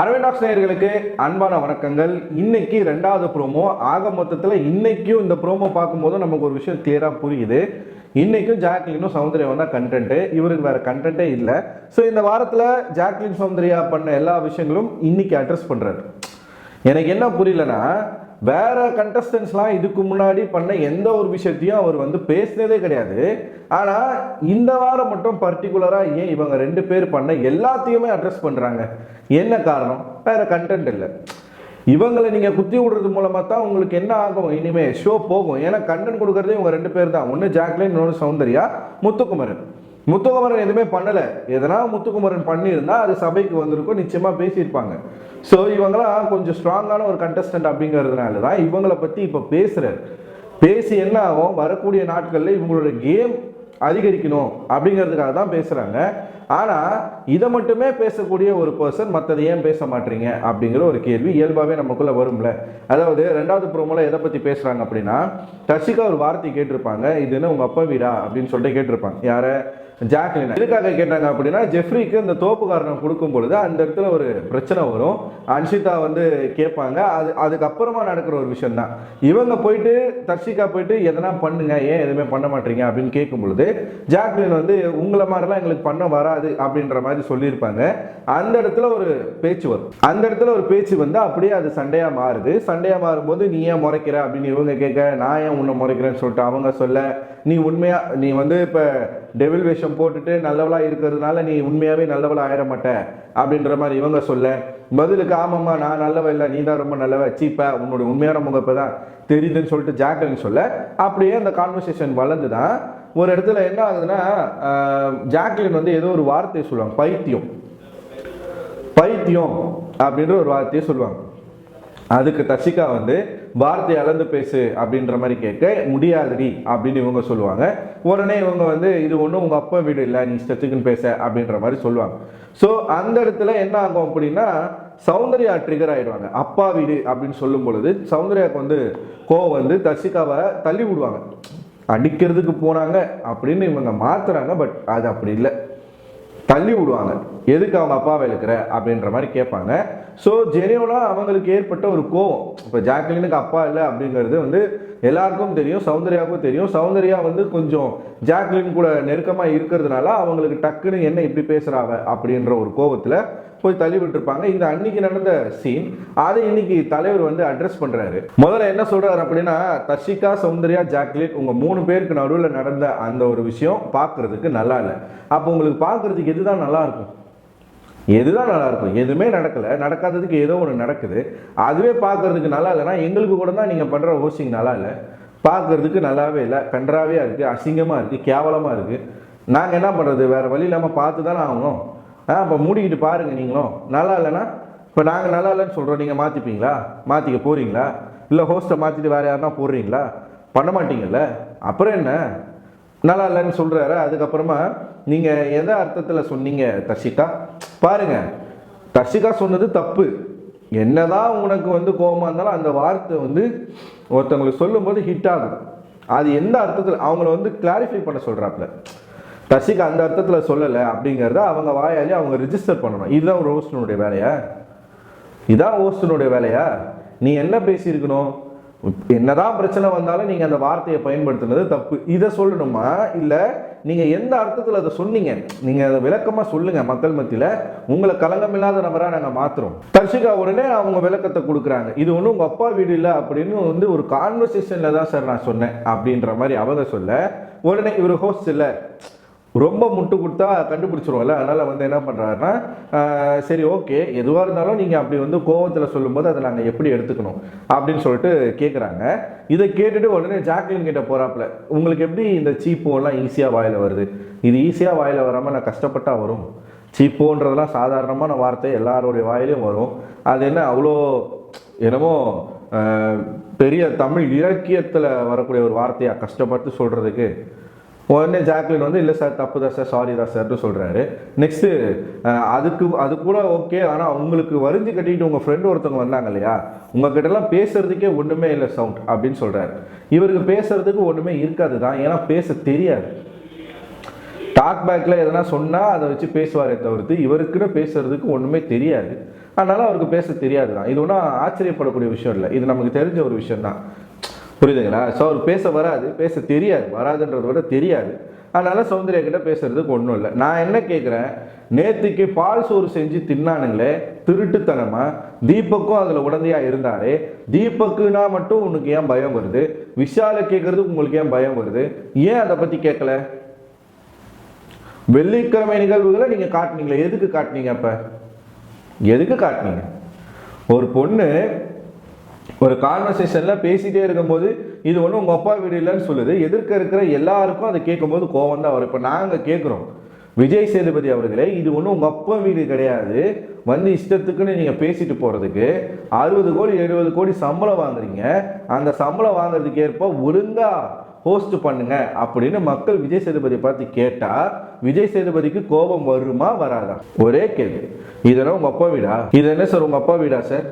அரவிந்தாஸ் நேயர்களுக்கு அன்பான வணக்கங்கள். இன்னைக்கு ரெண்டாவது ப்ரோமோ ஆக மொத்தத்தில் இன்னைக்கும் இந்த ப்ரோமோ பார்க்கும்போது நமக்கு ஒரு விஷயம் கிளியராக புரியுது. இன்னைக்கும் ஜாக்லினும் சௌந்தர்யாவும் தான் கண்டென்ட்டு இவருக்கு வேற கண்டென்ட்டே இல்லை. ஸோ இந்த வாரத்தில் ஜாக்லின் சௌந்தர்யா பண்ண எல்லா விஷயங்களும் இன்னைக்கு அட்ரஸ் பண்ணுறாரு எனக்கு என்ன புரியலன்னா வேற கண்டஸ்டன்ஸ்லாம் இதுக்கு முன்னாடி பண்ண எந்த ஒரு விஷயத்தையும் அவர் வந்து பேசினதே கிடையாது. ஆனால் இந்த வாரம் மட்டும் பர்டிகுலராக ஏன் இவங்க ரெண்டு பேர் பண்ண எல்லாத்தையுமே அட்ரஸ் பண்ணுறாங்க என்ன காரணம்? வேற கண்டென்ட் இல்லை. இவங்களை நீங்கள் குத்தி விடுறது மூலமாக தான் உங்களுக்கு என்ன ஆகும்? இனிமேல் ஷோ போகும். ஏன்னா கண்டென்ட் கொடுக்குறதே இவங்க ரெண்டு பேர் தான். ஒன்று ஜாக்லின் இன்னொன்று சௌந்தர்யா முத்துக்குமரன். முத்துக்குமரன் எதுவுமே பண்ணலை. எதனா முத்துக்குமரன் பண்ணியிருந்தா அது சபைக்கு வந்திருக்கும் நிச்சயமாக பேசியிருப்பாங்க. ஸோ இவங்களாம் கொஞ்சம் ஸ்ட்ராங்கான ஒரு கண்டஸ்டன்ட் அப்படிங்கிறதுனால தான் இவங்களை பற்றி இப்போ பேசுகிறார் பேசி என்ன ஆகும்? வரக்கூடிய நாட்களில் இவங்களோட கேம் அதிகரிக்கணும் அப்படிங்கிறதுக்காக தான் பேசுகிறாங்க ஆனால் இதை மட்டுமே பேசக்கூடிய ஒரு பர்சன் மற்றதை ஏன் பேச மாட்டீங்க? அப்படிங்கிற ஒரு கேள்வி இயல்பாகவே நமக்குள்ளே வரும்ல. அதாவது ரெண்டாவது ப்ரோமோல எதை பற்றி பேசுகிறாங்க அப்படின்னா தர்ஷிகா ஒரு வார்த்தை கேட்டிருப்பாங்க. இது என்ன உங்கள் அப்பா வீடா? அப்படின்னு சொல்லிட்டு கேட்டிருப்பாங்க. யாரை? ஜாக்லின். எதுக்காக கேட்டாங்க அப்படின்னா ஜெஃப்ரிக்கு இந்த தோப்பு காரணம் கொடுக்கும் பொழுது அந்த இடத்துல ஒரு பிரச்சனை வரும். அன்ஷிதா வந்து கேட்பாங்க. அது அதுக்கப்புறமா நடக்கிற ஒரு விஷயம் தான் இவங்க போயிட்டு தர்ஷிகா போயிட்டு எதனா பண்ணுங்க. ஏன் எதுவுமே பண்ண மாட்டீங்க? அப்படின்னு கேட்கும் பொழுது ஜாக்லின் வந்து உங்களை மாதிரிலாம் எங்களுக்கு பண்ண வராது. அப்படின்ற மாதிரி சொல்லியிருப்பாங்க. அந்த இடத்துல ஒரு பேச்சு வரும். அந்த இடத்துல ஒரு பேச்சு வந்து அப்படியே அது சண்டையா மாறுது. சண்டையா மாறும்போது நீ ஏன் முறைக்கிற? அப்படின்னு இவங்க கேட்க நான் ஏன் உன்னை முறைக்கிறேன்னு சொல்லிட்டு அவங்க சொல்ல நீ உண்மையா நீ வந்து இப்போ டெவில் வேஷம் போட்டுட்டு நல்லவளா இருக்கிறதுனால நீ உண்மையாகவே நல்லவளாக ஆயிட மாட்ட அப்படின்ற மாதிரி இவங்க சொல்ல பதிலுக்கு ஆமாம்மா நான் நல்லவ இல்லை நீ தான் ரொம்ப நல்லவ சீப்பா உன்னோட உண்மையான முகம் இப்போ தான் தெரியுதுன்னு சொல்லிட்டு ஜாக்லின் சொல்ல அப்படியே அந்த கான்வர்சேஷன் வளர்ந்து தான் ஒரு இடத்துல என்ன ஆகுதுன்னா ஜாக்லின் வந்து ஏதோ ஒரு வார்த்தையை சொல்லுவாங்க பைத்தியம். பைத்தியம் அப்படின்ற ஒரு வார்த்தையை சொல்லுவாங்க. அதுக்கு தர்ஷிகா வந்து வார்த்தை அளந்து பேசு அப்படின்ற மாதிரி கேட்க முடியாதுடி அப்படின்னு இவங்க சொல்லுவாங்க. உடனே இவங்க வந்து இது ஒன்றும் உங்கள் அப்பா வீடு இல்லை நீ இஷ்டத்துக்குன்னு பேச அப்படின்ற மாதிரி சொல்லுவாங்க. ஸோ அந்த இடத்துல என்ன ஆகும் அப்படின்னா சௌந்தர்யா ட்ரிகர் ஆகிடுவாங்க அப்பா வீடு அப்படின்னு சொல்லும் பொழுது சௌந்தர்யாவுக்கு வந்து கோவம் வந்து தசிகாவை தள்ளி விடுவாங்க. அடிக்கிறதுக்கு போனாங்க அப்படின்னு இவங்க மாத்துறாங்க பட் அது அப்படி இல்லை. தள்ளி விடுவாங்க. எதுக்கு அவங்க அப்பாவை எழுக்கிற அப்படின்ற மாதிரி கேட்பாங்க. ஸோ ஜெனியோலாம் அவங்களுக்கு ஏற்பட்ட ஒரு கோவம். இப்போ ஜாக்லினுக்கு அப்பா இல்லை அப்படிங்கிறது வந்து எல்லாருக்கும் தெரியும் சௌந்தர்யாவுக்கும் தெரியும். சௌந்தர்யா வந்து கொஞ்சம் ஜாக்லின் கூட நெருக்கமாக இருக்கிறதுனால அவங்களுக்கு டக்குன்னு என்ன இப்படி பேசுகிறாவ அப்படின்ற ஒரு கோவத்தில் போய் தள்ளி விட்டுருப்பாங்க இந்த அன்னைக்கு நடந்த சீன் அதை இன்னைக்கு தலைவர் வந்து அட்ரஸ் பண்ணுறாரு முதல்ல என்ன சொல்கிறார் அப்படின்னா தர்ஷிகா சௌந்தர்யா ஜாக்லின் உங்கள் மூணு பேருக்கு நடுவில் நடந்த அந்த ஒரு விஷயம் பார்க்குறதுக்கு நல்லா இல்லை. அப்போ உங்களுக்கு பார்க்குறதுக்கு எதுதான் நல்லா இருக்கும்? எதுதான் நல்லாயிருக்கும் எதுவுமே நடக்கலை. நடக்காததுக்கு ஏதோ ஒன்று நடக்குது. அதுவே பார்க்கறதுக்கு நல்லா இல்லைன்னா எங்களுக்கு கூட தான் நீங்கள் பண்ணுற ஹோஸ்டிங் நல்லா இல்லை. பார்க்கறதுக்கு நல்லாவே இல்லை. கன்றாவே இருக்குது அசிங்கமாக இருக்குது கேவலமாக இருக்குது நாங்கள் என்ன பண்ணுறது வேறு வழி இல்லாமல் பார்த்து தானே ஆகணும். ஆ அப்போ மூடிக்கிட்டு பாருங்கள் நீங்களும். நல்லா இல்லைன்னா இப்போ நாங்கள் நல்லா இல்லைன்னு சொல்கிறோம் நீங்கள் மாற்றிப்பீங்களா மாற்றிக்க போகிறீங்களா இல்லை ஹோஸ்ட்டை மாற்றிட்டு வேறு யாருன்னா போடுறீங்களா? பண்ண மாட்டீங்கல்ல? அப்புறம் என்ன? நல்லா இல்லைன்னு சொல்கிறாரு அதுக்கப்புறமா நீங்கள் எந்த அர்த்தத்தில் சொன்னீங்க தர்ஷிகா? பாருங்கள் தர்ஷிகா சொன்னது தப்பு. என்னதான் உனக்கு வந்து கோபமாக இருந்தாலும் அந்த வார்த்தை வந்து ஒருத்தவங்களுக்கு சொல்லும்போது ஹிட் ஆகும். அது எந்த அர்த்தத்தில் அவங்கள வந்து கிளாரிஃபை பண்ண சொல்கிறாப்புல தர்ஷிகா அந்த அர்த்தத்தில் சொல்லலை அப்படிங்கிறத அவங்க வாயாலே அவங்க ரிஜிஸ்டர் பண்ணணும். இதுதான் ஒரு ஹோஸ்டனுடைய வேலையா? இதான் ஹோஸ்டனுடைய வேலையா? நீ என்ன பேசியிருக்கணும்? என்னதான் பிரச்சனை வந்தாலும் நீங்கள் அந்த வார்த்தையை பயன்படுத்துனது தப்பு. இதை சொல்லணுமா? இல்லை நீங்கள் எந்த அர்த்தத்தில் அதை சொன்னீங்க? நீங்கள் அதை விளக்கமாக சொல்லுங்கள் மக்கள் மத்தியில். உங்களை கலங்கம் இல்லாத நபராக நாங்கள் மாற்றுறோம் தர்ஷிகா உடனே அவங்க விளக்கத்தை கொடுக்குறாங்க. இது ஒன்றும் உங்கள் அப்பா வீடு இல்லை அப்படின்னு வந்து ஒரு கான்வர்சேஷனில் தான் சார் நான் சொன்னேன் அப்படின்ற மாதிரி அவங்க சொல்ல. உடனே இவர் ஹோஸ்ட் இல்லை. ரொம்ப முட்டு கொடுத்தா கண்டுபிடிச்சிருவோம்ல. அதனால் வந்து என்ன பண்ணுறாருன்னா சரி ஓகே. எதுவாக இருந்தாலும் நீங்கள் அப்படி வந்து கோவத்தில் சொல்லும்போது அதை நாங்கள் எப்படி எடுத்துக்கணும் அப்படின்னு சொல்லிட்டு கேட்குறாங்க இதை கேட்டுட்டு உடனே ஜாக்லின் கிட்ட போகிறாப்புல உங்களுக்கு எப்படி இந்த சீப்போலாம் ஈஸியாக வாயில் வருது? இது ஈஸியாக வாயில் வராமல் நான் கஷ்டப்பட்டா வரும். சீப்போன்றதெல்லாம் சாதாரணமான வார்த்தை எல்லாருடைய வாயிலையும் வரும். அது என்ன அவ்வளோ என்னமோ பெரிய தமிழ் இலக்கியத்தில் வரக்கூடிய ஒரு வார்த்தையாக கஷ்டப்பட்டு சொல்கிறதுக்கு உடனே ஜாக்லின் வந்து இல்லை சார் தப்பு தான் சார் சாரி தான் சார்னு சொல்கிறாரு நெக்ஸ்ட்டு அதுக்கு அது கூட ஓகே ஆனால் உங்களுக்கு வரிஞ்சு கட்டிக்கிட்டு உங்கள் ஃப்ரெண்டு ஒருத்தவங்க வந்தாங்க இல்லையா? உங்ககிட்டலாம் பேசுறதுக்கே ஒன்றுமே இல்லை சவுண்ட் அப்படின்னு சொல்கிறாரு இவருக்கு பேசுறதுக்கு ஒன்றுமே இருக்காது தான் ஏன்னா பேச தெரியாது. டாக் பேக்கில் எதனா சொன்னால் அதை வச்சு பேசுவாரே தவிர்த்து இவருக்குன்னு பேசுறதுக்கு ஒன்றுமே தெரியாது. அதனால அவருக்கு பேச தெரியாது தான். இது ஒன்றும் ஆச்சரியப்படக்கூடிய விஷயம் இல்லை. இது நமக்கு தெரிஞ்ச ஒரு விஷயம் தான் புரியுதுங்களா? ஸோ அவர் பேச வராது பேச தெரியாது. வராதுன்றத விட தெரியாது. அதனால் சௌந்தர்யா கிட்ட பேசுறதுக்கு ஒன்றும் இல்லை. நான் என்ன கேட்குறேன் நேத்துக்கு பால் சோறு செஞ்சு தின்னானுங்களே திருட்டுத்தனமா தீபக்கும் அதில் உடந்தையாக இருந்தாரே தீபக்குனா மட்டும் உனக்கு ஏன் பயம் வருது? விஷாலை கேட்குறதுக்கு உங்களுக்கு ஏன் பயம் வருது? ஏன் அதை பற்றி கேட்கல வெள்ளிக்கிழமை நிகழ்வுகளை நீங்கள் காட்டுனீங்களே. எதுக்கு காட்டுனீங்க அப்போ? எதுக்கு காட்டுனீங்க? ஒரு பொண்ணு ஒரு கான்வர்சேஷனில் பேசிகிட்டே இருக்கும்போது இது ஒன்றும் உங்கள் அப்பா வீடு இல்லைன்னு சொல்லுது. எதிர்க்க இருக்கிற எல்லாருக்கும் அதை கேட்கும்போது கோவம் தான் வரும். இப்போ நாங்கள் கேட்குறோம். விஜய் சேதுபதி அவர்களே இது ஒன்றும் உங்கள் அப்பா வீடு கிடையாது. வந்து இஷ்டத்துக்குன்னு நீங்கள் பேசிட்டு போகிறதுக்கு அறுபது கோடி எழுபது கோடி சம்பளம் வாங்குறீங்க. அந்த சம்பளம் வாங்குறதுக்கு ஏற்ப ஒழுங்காக ஹோஸ்ட் பண்ணுங்க அப்படின்னு மக்கள் விஜய் சேதுபதி பார்த்து கேட்டா விஜய் சேதுபதிக்கு கோபம் வருமா வராதா? ஒரே கேள்வி. இதெல்லாம் உங்க அப்பா வீடா? இது என்ன சார் உங்க அப்பா வீடா சார்?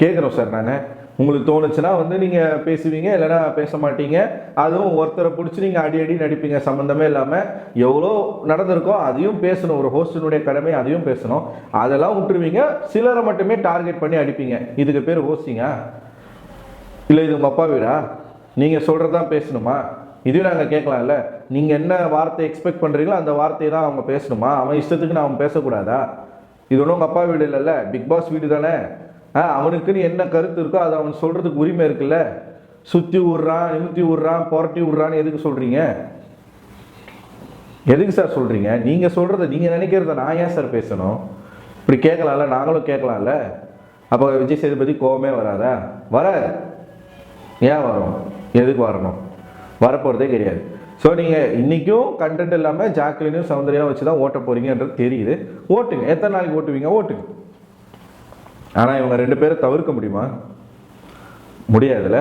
கேட்குறோம் சார் நான் உங்களுக்கு தோணுச்சுன்னா வந்து நீங்கள் பேசுவீங்க இல்லைன்னா பேச மாட்டீங்க. அதுவும் ஒருத்தரை பிடிச்சி நீங்கள் அடி அடி நடிப்பீங்க. சம்மந்தமே இல்லாமல் எவ்வளோ நடந்திருக்கோ அதையும் பேசணும். ஒரு ஹோஸ்டினுடைய கடமை அதையும் பேசணும். அதெல்லாம் விட்டுருவீங்க. சிலரை மட்டுமே டார்கெட் பண்ணி அடிப்பீங்க. இதுக்கு பேர் ஹோஸ்டிங்கா? இல்லை இது உங்கள் அப்பா வீடா? நீங்கள் சொல்கிறதான் பேசணுமா? இதையும் நாங்கள் கேட்கலாம்ல. நீங்கள் என்ன வார்த்தை எக்ஸ்பெக்ட் பண்ணுறீங்களோ அந்த வார்த்தையை தான் அவங்க பேசணுமா? அவன் இஷ்டத்துக்கு நான் அவன் பேசக்கூடாதா? இது ஒன்றும் உங்கள் அப்பா வீடு இல்லைல்ல. பிக் பாஸ் வீடு தானே? அவனுக்குன்னு என்ன கருத்து இருக்கோ அது அவன் சொல்கிறதுக்கு உரிமை இருக்குல்ல? சுற்றி விட்றான் நிமித்தி விட்றான் புரட்டி விட்றான்னு எதுக்கு சொல்கிறீங்க எதுக்கு சார் சொல்கிறீங்க நீங்கள் சொல்கிறத நீங்கள் நினைக்கிறத நான் ஏன் சார் பேசணும்? இப்படி கேட்கலாம்ல நாங்களும் கேட்கலாம்ல. அப்போ விஜய் சேதுபதி கோவமே வராதா? வராது. ஏன் வரும்? எதுக்கு வரணும்? வரப்போகிறதே கிடையாது. ஸோ நீங்கள் இன்றைக்கும் கண்டென்ட் இல்லாமல் ஜாக்லினும் சௌந்தர்யாவும் வச்சு தான் ஓட்ட போகிறீங்கன்றது தெரியுது. ஓட்டுங்க. எத்தனை நாளைக்கு ஓட்டுவீங்க? ஓட்டுங்க. ஆனால் இவங்க ரெண்டு பேரும் தவிர்க்க முடியுமா? முடியாதுல்ல?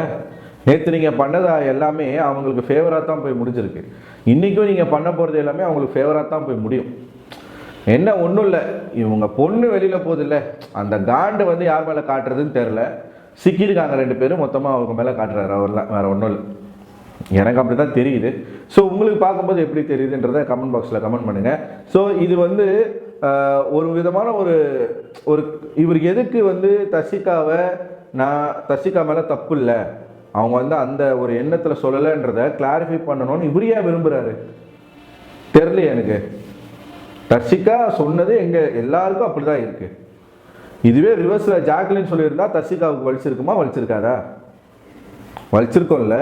நேற்று நீங்கள் பண்ணதா எல்லாமே அவங்களுக்கு ஃபேவராக தான் போய் முடிஞ்சிருக்கு. இன்றைக்கும் நீங்கள் பண்ண போகிறது எல்லாமே அவங்களுக்கு ஃபேவராக தான் போய் முடியும். என்ன ஒன்றும் இல்லை. இவங்க பொண்ணு வெளியில் போகுதில்ல. அந்த காண்டு வந்து யார் மேலே காட்டுறதுன்னு தெரில சிக்கியிருக்காங்க ரெண்டு பேரும். மொத்தமாக அவங்க மேலே காட்டுறாரு. அவர்லாம் வேறு ஒன்றும் இல்லை. எனக்கு அப்படி தான் தெரியுது. ஸோ உங்களுக்கு பார்க்கும்போது எப்படி தெரியுதுன்றதை கமெண்ட் பாக்ஸில் கமெண்ட் பண்ணுங்கள் ஸோ இது வந்து ஒரு விதமான ஒரு ஒரு இவர் எதுக்கு வந்து தசிகாவை நான் தர்ஷிகா மேலே தப்பு இல்லை. அவங்க வந்து அந்த ஒரு எண்ணத்தில் சொல்லலைன்றதை கிளாரிஃபை பண்ணணும்னு இவர் ஏன் விரும்புகிறாரு தெரியல எனக்கு? தர்ஷிகா சொன்னது எங்கள் எல்லாருக்கும் அப்படிதான் இருக்குது இதுவே ரிவர்ஸில் ஜாக்லின் சொல்லியிருந்தா தர்ஷிகாவுக்கு வலிச்சிருக்குமா வலிச்சிருக்காதா? வலிச்சிருக்கோம்ல.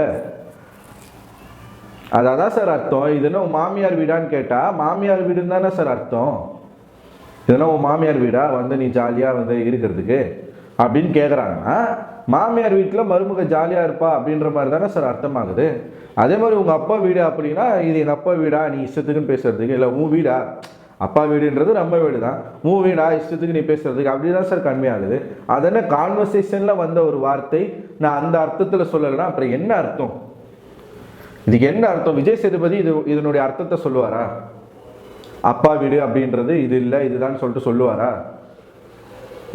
அதான் சார் அர்த்தம். இது என்ன உன் மாமியார் வீடான்னு கேட்டால் மாமியார் வீடுன்னு தானே சார் அர்த்தம். இதெல்லாம் உன் மாமியார் வீடா? வந்து நீ ஜாலியாக வந்து இருக்கிறதுக்கு அப்படின்னு கேட்குறாங்கன்னா மாமியார் வீட்டில் மருமக ஜாலியாக இருப்பா அப்படின்ற மாதிரி தானே சார் அர்த்தமாகுது. அதே மாதிரி உங்கள் அப்பா வீடு அப்படின்னா இது எங்கள் அப்பா வீடா? நீ இஷ்டத்துக்குன்னு பேசுறதுக்கு. இல்லை உன் வீடா? அப்பா வீடுன்றது நம்ம வீடு தான் உன் வீடா? இஷ்டத்துக்கு நீ பேசுகிறதுக்கு அப்படி தான் சார் கம்மியாகுது அதென்ன கான்வர்சேஷனில் வந்த ஒரு வார்த்தை? நான் அந்த அர்த்தத்தில் சொல்லலைன்னா அப்புறம் என்ன அர்த்தம்? இதுக்கு என்ன அர்த்தம்? விஜய் சேதுபதி இது இதனுடைய அர்த்தத்தை சொல்லுவாரா? அப்பா வீடு அப்படின்றது இது இல்லை இதுதான் சொல்லிட்டு சொல்லுவாரா?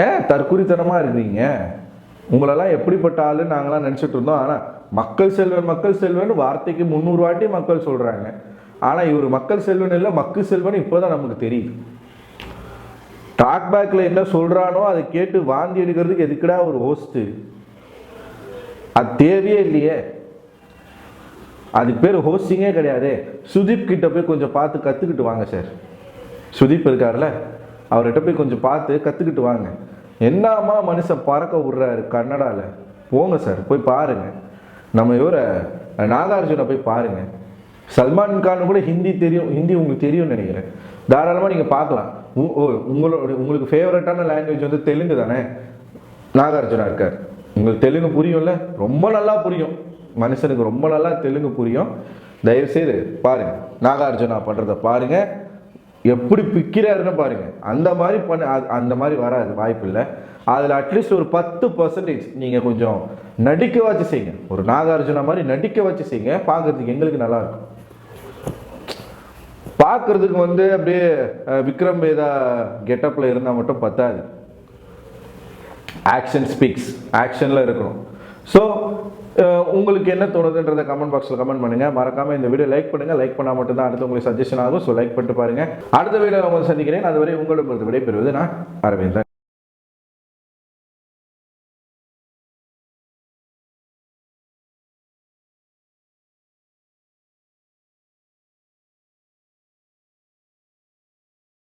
ஏ தற்குறித்தனமாக இருக்கிறீங்க உங்களெல்லாம் எப்படிப்பட்ட ஆள் நாங்களாம் நினச்சிட்டு இருந்தோம். ஆனால் மக்கள் செல்வன் மக்கள் செல்வன் வார்த்தைக்கு முந்நூறு வாட்டி மக்கள் சொல்கிறாங்க ஆனால் இவர் மக்கள் செல்வன் இல்லை மக்கள் செல்வன் இப்போ தான் நமக்கு தெரியுது. டாக் பேக்கில் என்ன சொல்கிறானோ அதை கேட்டு வாந்தி எடுக்கிறதுக்கு எதுக்குடா ஒரு ஹோஸ்ட்டு அது தேவையே இல்லையே. அதுக்கு பேர் ஹோஸ்டிங்கே கிடையாது. சுதீப் கிட்ட போய் கொஞ்சம் பார்த்து கற்றுக்கிட்டு வாங்க சார் சுதீப் இருக்கார்ல அவர்கிட்ட போய் கொஞ்சம் பார்த்து கற்றுக்கிட்டு வாங்க. என்னம்மா மனுஷன் பறக்க விட்றாரு கன்னடாவில் போங்க சார் போய் பாருங்க. நம்ம இவரை நாகார்ஜுனை போய் பாருங்க. சல்மான் கான் கூட ஹிந்தி தெரியும். ஹிந்தி உங்களுக்கு தெரியும்னு நினைக்கிறேன். தாராளமாக நீங்கள் பார்க்கலாம். உ- ஓ, உங்களோட உங்களுக்கு ஃபேவரட்டான லாங்குவேஜ் வந்து தெலுங்கு தானே? நாகார்ஜுனா இருக்கார். உங்களுக்கு தெலுங்கு புரியும்ல? ரொம்ப நல்லா புரியும். மனுஷனுக்கு ரொம்ப நல்லா தெலுங்கு புரியும். தயவுசெய்து பாருங்கள் நாகார்ஜுனா பண்ணுறத பாருங்கள் எப்படி பிக்கிறாருன்னு பாருங்கள் அந்த மாதிரி பண்ண அந்த மாதிரி வராது வாய்ப்பு இல்லை. அதில் அட்லீஸ்ட் ஒரு பத்து பர்சன்டேஜ் நீங்கள் கொஞ்சம் நடிக்க வச்சு செய்யுங்க. ஒரு நாகார்ஜுனா மாதிரி நடிக்க வச்சு செய்யுங்க. பார்க்கறதுக்கு எங்களுக்கு நல்லாயிருக்கும் பார்க்குறதுக்கு வந்து அப்படியே விக்ரம் வேதா கெட்டப்பில் இருந்தால் மட்டும் பத்தாது. ஆக்ஷன் ஸ்பீக்ஸ் ஆக்ஷனில் இருக்கணும். ஸோ உங்களுக்கு என்ன தோணுதுன்றதை கமெண்ட் பாக்ஸில் கமெண்ட் பண்ணுங்கள் மறக்காமல் இந்த வீடியோ லைக் பண்ணுங்கள் லைக் பண்ணால் மட்டும்தான் அடுத்து உங்களுக்கு சஜஷன் ஆகும். ஸோ லைக் பண்ணிட்டு பாருங்கள் அடுத்த வீடியோ உங்களை சந்திக்கிறேன். அதுவரை உங்களிடம் விடைபெறுவது நான் அரவிந்தன்